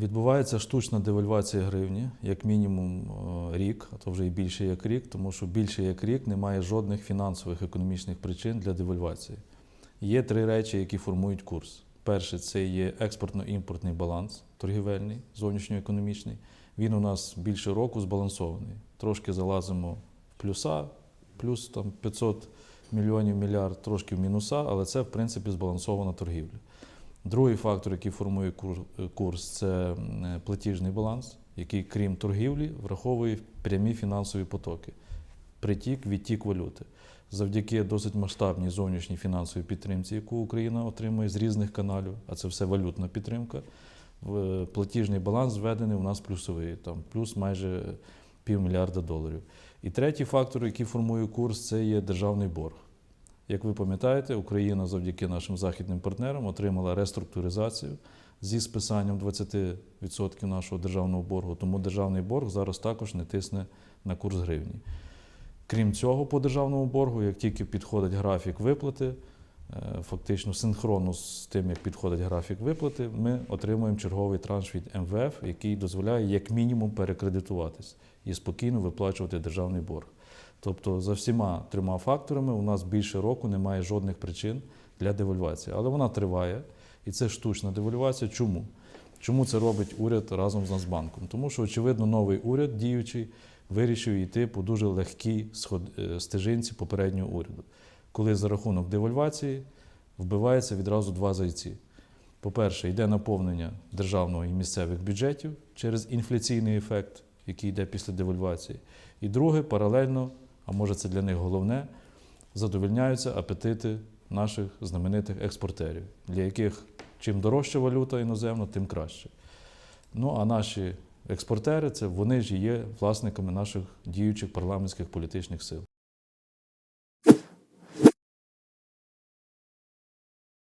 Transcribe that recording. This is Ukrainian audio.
відбувається штучна девальвація гривні, як мінімум е, рік, а то вже і більше як рік, тому що більше як рік немає жодних фінансових економічних причин для девальвації. Є три речі, які формують курс. Перше, це є експортно-імпортний баланс торгівельний, зовнішньоекономічний. Він у нас більше року збалансований. Трошки залазимо в плюса, плюс там 500 мільйонів мільярд, трошки в мінуса, але це в принципі збалансована торгівля. Другий фактор, який формує курс, це е, платіжний баланс, який, крім торгівлі, враховує прямі фінансові потоки, притік, відтік валюти. Завдяки досить масштабній зовнішній фінансовій підтримці, яку Україна отримує з різних каналів, а це все валютна підтримка. в- Платіжний баланс зведений у нас плюсовий, там плюс майже півмільярда доларів. І третій фактор, який формує курс, це є державний борг. Як ви пам'ятаєте, Україна завдяки нашим західним партнерам отримала реструктуризацію зі списанням 20% нашого державного боргу. Тому державний борг зараз також не тисне на курс гривні. Крім цього, по державному боргу, як тільки підходить графік виплати, фактично синхронно з тим, як підходить графік виплати, ми отримуємо черговий транш від МВФ, який дозволяє як мінімум перекредитуватись і спокійно виплачувати державний борг. Тобто за всіма трьома факторами у нас більше року немає жодних причин для девальвації. Але вона триває, і це штучна девальвація. Чому? Чому це робить уряд разом з Нацбанком? Тому що, очевидно, новий уряд діючий вирішив йти по дуже легкій е, стежинці попереднього уряду, коли за рахунок девальвації вбивається відразу два зайці. По-перше, йде наповнення державного і місцевих бюджетів через інфляційний ефект, який йде після девальвації. І друге, паралельно, а може це для них головне, задовольняються апетити наших знаменитих експортерів, для яких чим дорожча валюта іноземна, тим краще. Ну а наші експортери це вони ж є власниками наших діючих парламентських політичних сил.